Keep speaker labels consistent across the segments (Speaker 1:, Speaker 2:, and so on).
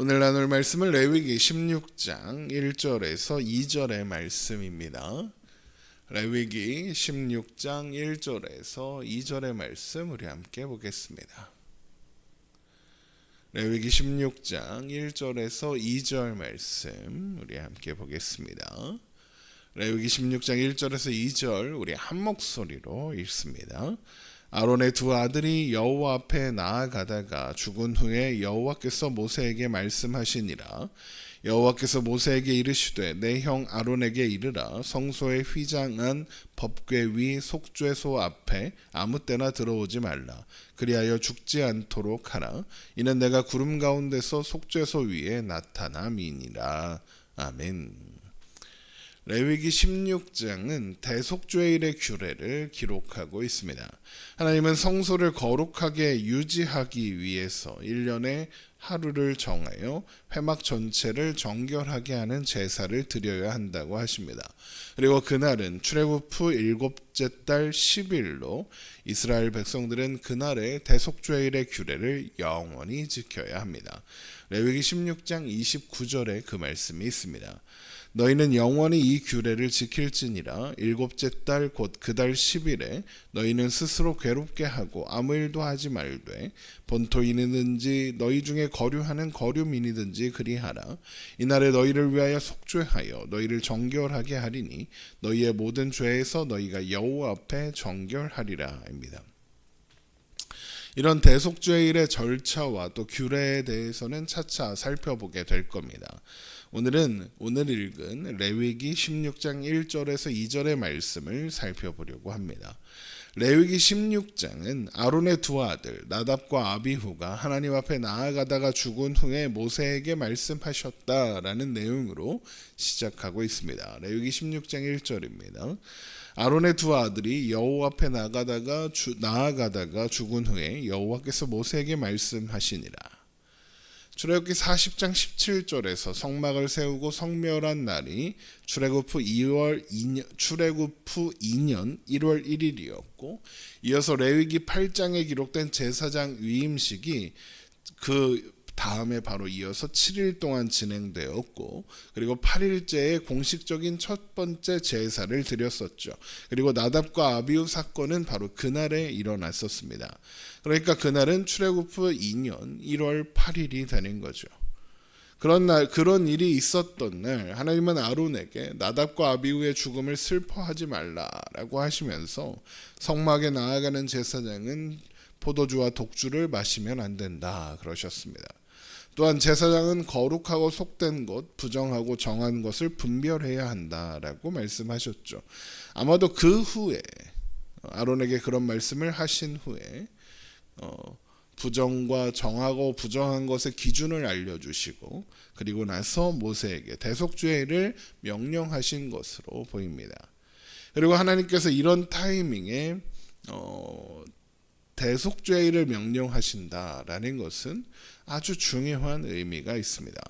Speaker 1: 오늘 나눌 말씀은 레위기 16장 1절에서 2절의 말씀입니다. 레위기 16장 1절에서 2절의 말씀 우리 함께 보겠습니다. 레위기 16장 1절에서 2절 말씀 우리 함께 보겠습니다. 레위기 16장 1절에서 2절 우리 한 목소리로 읽습니다. 아론의 두 아들이 여호와 앞에 나아가다가 죽은 후에 여호와께서 모세에게 말씀하시니라. 여호와께서 모세에게 이르시되 내 형 아론에게 이르라. 성소의 휘장한 법궤 위 속죄소 앞에 아무 때나 들어오지 말라. 그리하여 죽지 않도록 하라. 이는 내가 구름 가운데서 속죄소 위에 나타남이니라. 아멘. 레위기 16장은 대속죄일의 규례를 기록하고 있습니다. 하나님은 성소를 거룩하게 유지하기 위해서 1년에 하루를 정하여 회막 전체를 정결하게 하는 제사를 드려야 한다고 하십니다. 그리고 그날은 출애굽 후 일곱째 달 10일로 이스라엘 백성들은 그날의 대속죄일의 규례를 영원히 지켜야 합니다. 레위기 16장 29절에 그 말씀이 있습니다. 너희는 영원히 이 규례를 지킬지니라 일곱째 달 곧 그달 10일에 너희는 스스로 괴롭게 하고 아무 일도 하지 말되 본토인이든지 너희 중에 거류하는 거류민이든지 그리하라 이날에 너희를 위하여 속죄하여 너희를 정결하게 하리니 너희의 모든 죄에서 너희가 여호와 앞에 정결하리라입니다. 이런 대속죄일의 절차와 또 규례에 대해서는 차차 살펴보게 될 겁니다. 오늘은 오늘 읽은 레위기 16장 1절에서 2절의 말씀을 살펴보려고 합니다. 레위기 16장은 아론의 두 아들 나답과 아비후가 하나님 앞에 나아가다가 죽은 후에 모세에게 말씀하셨다라는 내용으로 시작하고 있습니다. 레위기 16장 1절입니다. 아론의 두 아들이 여호와 앞에 나가다가 주, 나아가다가 죽은 후에 여호와께서 모세에게 말씀하시니라. 출애굽기 40장 17절에서 성막을 세우고 성멸한 날이 출애굽 후 2월 2년 출애굽 후 2년 1월 1일이었고 이어서 레위기 8장에 기록된 제사장 위임식이 그 다음에 바로 이어서 7일 동안 진행되었고 그리고 8일째에 공식적인 첫 번째 제사를 드렸었죠. 그리고 나답과 아비우 사건은 바로 그날에 일어났었습니다. 그러니까 그날은 출애굽 후 2년 1월 8일이 되는 거죠. 그런 날 그런 일이 있었던 날 하나님은 아론에게 나답과 아비우의 죽음을 슬퍼하지 말라라고 하시면서 성막에 나아가는 제사장은 포도주와 독주를 마시면 안 된다 그러셨습니다. 또한 제사장은 거룩하고 속된 것, 부정하고 정한 것을 분별해야 한다라고 말씀하셨죠. 아마도 그 후에 아론에게 그런 말씀을 하신 후에 어, 부정과 정하고 부정한 것의 기준을 알려주시고 그리고 나서 모세에게 대속죄를 명령하신 것으로 보입니다. 그리고 하나님께서 이런 타이밍에 어, 대속죄를 명령하신다라는 것은 아주 중요한 의미가 있습니다.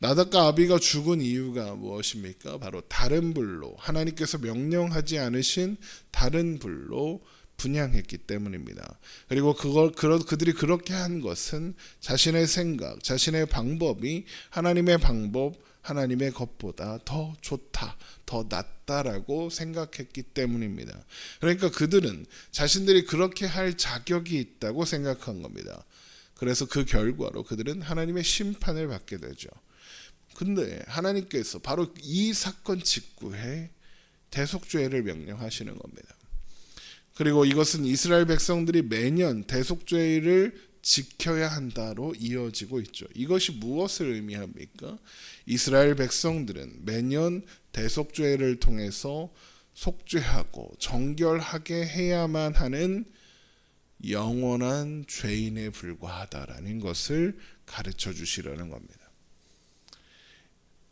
Speaker 1: 나답과 아비가 죽은 이유가 무엇입니까? 바로 다른 불로 하나님께서 명령하지 않으신 다른 불로 분양했기 때문입니다. 그리고 그걸 그들이 그렇게 한 것은 자신의 생각, 자신의 방법이 하나님의 방법, 하나님의 것보다 더 좋다, 더 낫다라고 생각했기 때문입니다. 그러니까 그들은 자신들이 그렇게 할 자격이 있다고 생각한 겁니다. 그래서 그 결과로 그들은 하나님의 심판을 받게 되죠. 근데 하나님께서 바로 이 사건 직후에 대속죄를 명령하시는 겁니다. 그리고 이것은 이스라엘 백성들이 매년 대속죄를 지켜야 한다로 이어지고 있죠. 이것이 무엇을 의미합니까? 이스라엘 백성들은 매년 대속죄를 통해서 속죄하고 정결하게 해야만 하는 영원한 죄인에 불과하다라는 것을 가르쳐 주시려는 겁니다.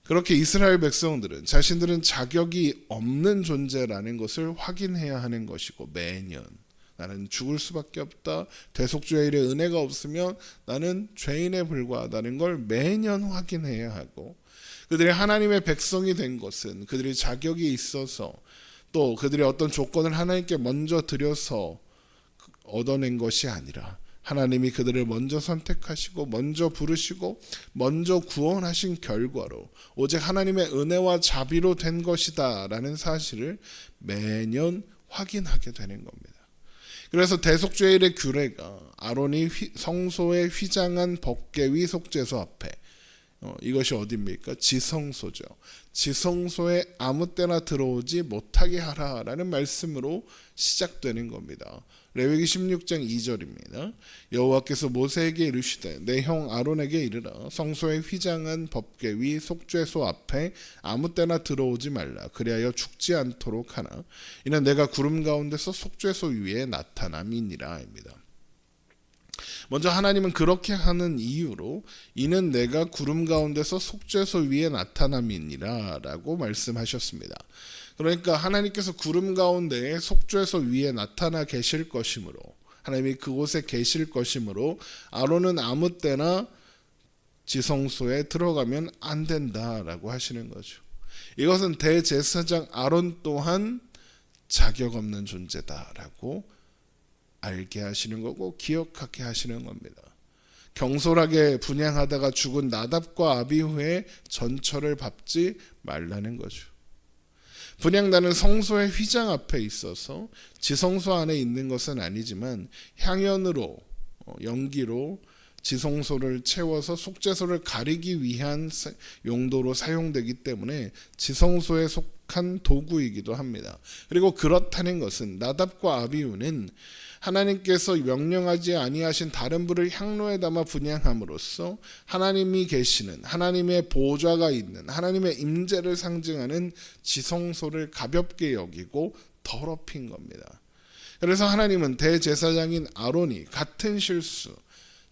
Speaker 1: 그렇게 이스라엘 백성들은 자신들은 자격이 없는 존재라는 것을 확인해야 하는 것이고 매년 나는 죽을 수밖에 없다. 대속죄일의 은혜가 없으면 나는 죄인에 불과하다는 걸 매년 확인해야 하고 그들이 하나님의 백성이 된 것은 그들이 자격이 있어서 또 그들이 어떤 조건을 하나님께 먼저 드려서 얻어낸 것이 아니라 하나님이 그들을 먼저 선택하시고 먼저 부르시고 먼저 구원하신 결과로 오직 하나님의 은혜와 자비로 된 것이다라는 사실을 매년 확인하게 되는 겁니다. 그래서 대속죄일의 규례가 아론이 휘- 성소에 휘장한 법궤위 속죄소 앞에 어, 이것이 어디입니까? 지성소죠. 지성소에 아무 때나 들어오지 못하게 하라라는 말씀으로 시작되는 겁니다. 레위기 16장 2절입니다. 여호와께서 모세에게 이르시되 내 형 아론에게 이르라 성소에 휘장한 법궤위 속죄소 앞에 아무 때나 들어오지 말라 그리하여 죽지 않도록 하나 이는 내가 구름 가운데서 속죄소 위에 나타남이니라입니다. 먼저 하나님은 그렇게 하는 이유로 이는 내가 구름 가운데서 속죄소 위에 나타남이니라라고 말씀하셨습니다. 그러니까 하나님께서 구름 가운데에 속죄소 위에 나타나 계실 것이므로 하나님이 그곳에 계실 것이므로 아론은 아무 때나 지성소에 들어가면 안 된다라고 하시는 거죠. 이것은 대제사장 아론 또한 자격 없는 존재다라고 알게 하시는 거고 기억하게 하시는 겁니다. 경솔하게 분양하다가 죽은 나답과 아비후의 전처를 밟지 말라는 거죠. 분양단은 성소의 휘장 앞에 있어서 지성소 안에 있는 것은 아니지만 향연으로 어, 연기로 지성소를 채워서 속죄소를 가리기 위한 사- 용도로 사용되기 때문에 지성소에 속한 도구이기도 합니다. 그리고 그렇다는 것은 나답과 아비우는 하나님께서 명령하지 아니하신 다른 불을 향로에 담아 분양함으로써 하나님이 계시는 하나님의 보좌가 있는 하나님의 임재를 상징하는 지성소를 가볍게 여기고 더럽힌 겁니다. 그래서 하나님은 대제사장인 아론이 같은 실수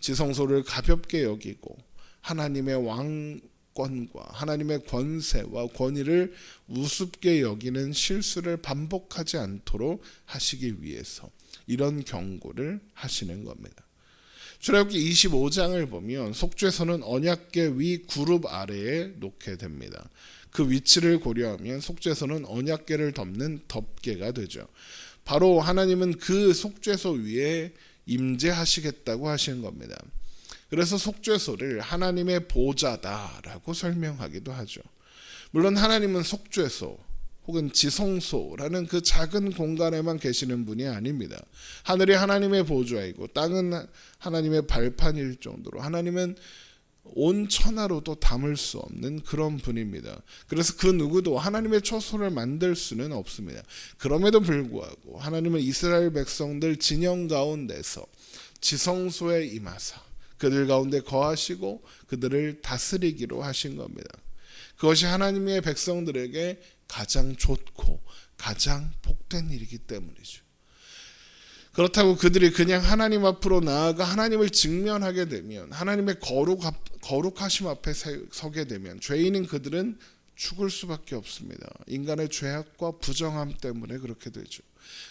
Speaker 1: 지성소를 가볍게 여기고 하나님의 왕권과 하나님의 권세와 권위를 우습게 여기는 실수를 반복하지 않도록 하시기 위해서 이런 경고를 하시는 겁니다. 출애굽기 25장을 보면 속죄소는 언약궤 위 그룹 아래에 놓게 됩니다. 그 위치를 고려하면 속죄소는 언약궤를 덮는 덮개가 되죠. 바로 하나님은 그 속죄소 위에 임재하시겠다고 하시는 겁니다. 그래서 속죄소를 하나님의 보좌다라고 설명하기도 하죠. 물론 하나님은 속죄소 혹은 지성소라는 그 작은 공간에만 계시는 분이 아닙니다. 하늘이 하나님의 보좌이고 땅은 하나님의 발판일 정도로 하나님은 온 천하로도 담을 수 없는 그런 분입니다. 그래서 그 누구도 하나님의 처소를 만들 수는 없습니다. 그럼에도 불구하고 하나님은 이스라엘 백성들 진영 가운데서 지성소에 임하사 그들 가운데 거하시고 그들을 다스리기로 하신 겁니다. 그것이 하나님의 백성들에게 가장 좋고 가장 복된 일이기 때문이죠. 그렇다고 그들이 그냥 하나님 앞으로 나아가 하나님을 직면하게 되면 하나님의 거룩하심 앞에 세- 서게 되면 죄인인 그들은 죽을 수밖에 없습니다. 인간의 죄악과 부정함 때문에 그렇게 되죠.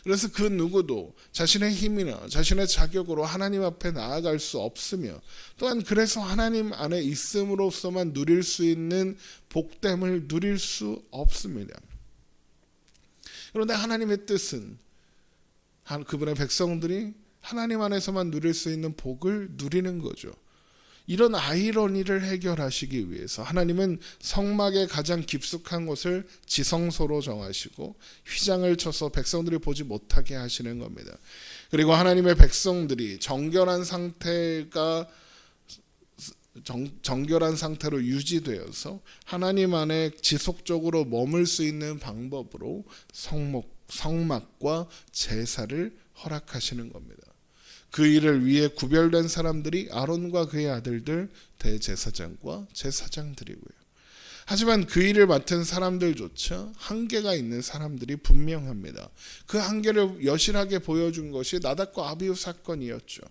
Speaker 1: 그래서 그 누구도 자신의 힘이나 자신의 자격으로 하나님 앞에 나아갈 수 없으며 또한 그래서 하나님 안에 있음으로써만 누릴 수 있는 복됨을 누릴 수 없습니다. 그런데 하나님의 뜻은 한- 그분의 백성들이 하나님 안에서만 누릴 수 있는 복을 누리는 거죠. 이런 아이러니를 해결하시기 위해서 하나님은 성막의 가장 깊숙한 곳을 지성소로 정하시고 휘장을 쳐서 백성들이 보지 못하게 하시는 겁니다. 그리고 하나님의 백성들이 정결한 상태가 정, 정결한 상태로 유지되어서 하나님 안에 지속적으로 머물 수 있는 방법으로 성목, 성막과 제사를 허락하시는 겁니다. 그 일을 위해 구별된 사람들이 아론과 그의 아들들 대제사장과 제사장들이고요. 하지만 그 일을 맡은 사람들조차 한계가 있는 사람들이 분명합니다. 그 한계를 여실하게 보여준 것이 나답과 아비우 사건이었죠.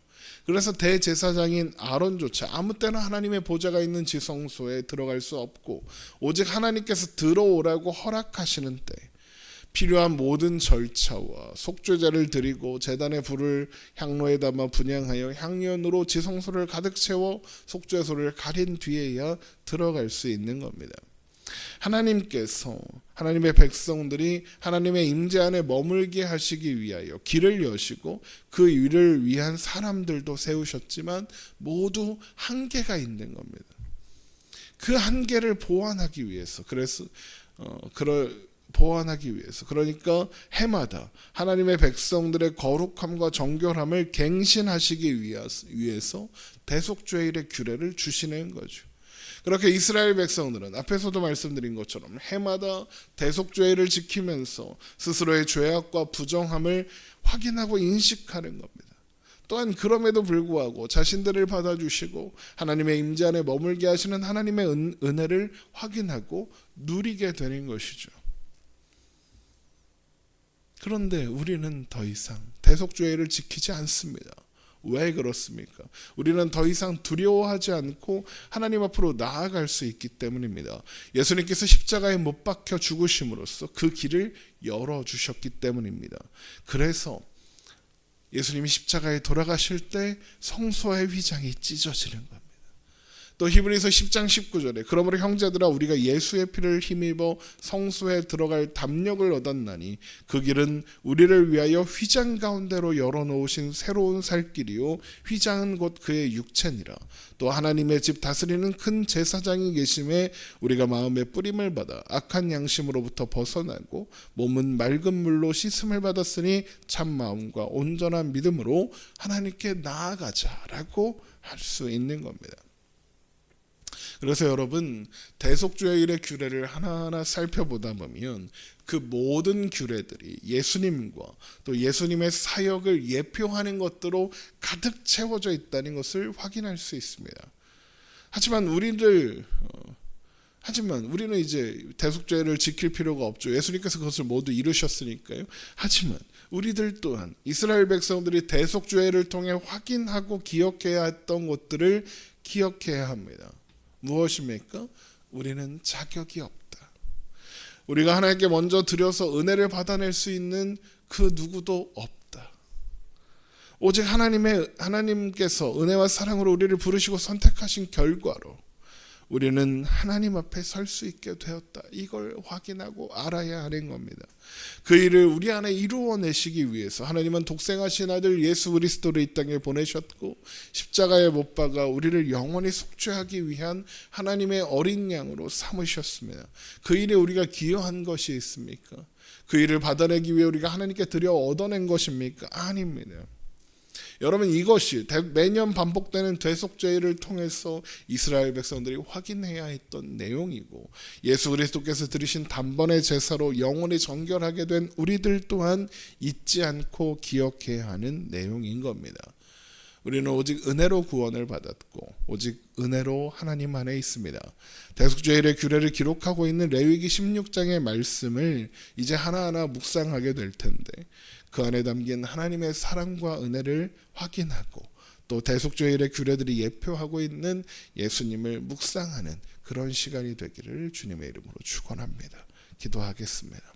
Speaker 1: 그래서 대제사장인 아론조차 아무 때나 하나님의 보좌가 있는 지성소에 들어갈 수 없고 오직 하나님께서 들어오라고 허락하시는 때 필요한 모든 절차와 속죄자를 드리고 제단의 불을 향로에 담아 분양하여 향연으로 지성소를 가득 채워 속죄소를 가린 뒤에야 들어갈 수 있는 겁니다. 하나님께서 하나님의 백성들이 하나님의 임재 안에 머물게 하시기 위하여 길을 여시고 그 일을 위한 사람들도 세우셨지만 모두 한계가 있는 겁니다. 그 한계를 보완하기 위해서 그래서 어 그럴 보완하기 위해서 그러니까 해마다 하나님의 백성들의 거룩함과 정결함을 갱신하시기 위해서 대속죄일의 규례를 주시는 거죠. 그렇게 이스라엘 백성들은 앞에서도 말씀드린 것처럼 해마다 대속죄를 지키면서 스스로의 죄악과 부정함을 확인하고 인식하는 겁니다. 또한 그럼에도 불구하고 자신들을 받아주시고 하나님의 임재 안에 머물게 하시는 하나님의 은, 은혜를 확인하고 누리게 되는 것이죠. 그런데 우리는 더 이상 대속죄를 지키지 않습니다. 왜 그렇습니까? 우리는 더 이상 두려워하지 않고 하나님 앞으로 나아갈 수 있기 때문입니다. 예수님께서 십자가에 못 박혀 죽으심으로써 그 길을 열어 주셨기 때문입니다. 그래서 예수님이 십자가에 돌아가실 때 성소의 휘장이 찢어지는 겁니다. 또 히브리서 10장 19절에 그러므로 형제들아 우리가 예수의 피를 힘입어 성소에 들어갈 담력을 얻었나니 그 길은 우리를 위하여 휘장 가운데로 열어놓으신 새로운 살 길이요 휘장은 곧 그의 육체니라 또 하나님의 집 다스리는 큰 제사장이 계심에 우리가 마음의 뿌림을 받아 악한 양심으로부터 벗어나고 몸은 맑은 물로 씻음을 받았으니 참 마음과 온전한 믿음으로 하나님께 나아가자라고 할 수 있는 겁니다. 그래서 여러분 대속죄일의 규례를 하나하나 살펴보다 보면 그 모든 규례들이 예수님과 또 예수님의 사역을 예표하는 것들로 가득 채워져 있다는 것을 확인할 수 있습니다. 하지만 우리들 어, 하지만 우리는 이제 대속죄를 지킬 필요가 없죠. 예수님께서 그것을 모두 이루셨으니까요. 하지만 우리들 또한 이스라엘 백성들이 대속죄를 통해 확인하고 기억해야 했던 것들을 기억해야 합니다. 무엇입니까? 우리는 자격이 없다. 우리가 하나님께 먼저 드려서 은혜를 받아낼 수 있는 그 누구도 없다. 오직 하나님의 하나님께서 은혜와 사랑으로 우리를 부르시고 선택하신 결과로 우리는 하나님 앞에 설 수 있게 되었다. 이걸 확인하고 알아야 하는 겁니다. 그 일을 우리 안에 이루어내시기 위해서 하나님은 독생하신 아들 예수 그리스도를 이 땅에 보내셨고 십자가에 못 박아 우리를 영원히 속죄하기 위한 하나님의 어린 양으로 삼으셨습니다. 그 일에 우리가 기여한 것이 있습니까? 그 일을 받아내기 위해 우리가 하나님께 드려 얻어낸 것입니까? 아닙니다. 여러분 이것이 매년 반복되는 대속죄를 통해서 이스라엘 백성들이 확인해야 했던 내용이고 예수 그리스도께서 들으신 단번의 제사로 영원히 정결하게 된 우리들 또한 잊지 않고 기억해야 하는 내용인 겁니다. 우리는 오직 은혜로 구원을 받았고 오직 은혜로 하나님 안에 있습니다. 대속죄일의 규례를 기록하고 있는 레위기 16장의 말씀을 이제 하나하나 묵상하게 될 텐데 그 안에 담긴 하나님의 사랑과 은혜를 확인하고 또 대속죄일의 규례들이 예표하고 있는 예수님을 묵상하는 그런 시간이 되기를 주님의 이름으로 축원합니다. 기도하겠습니다.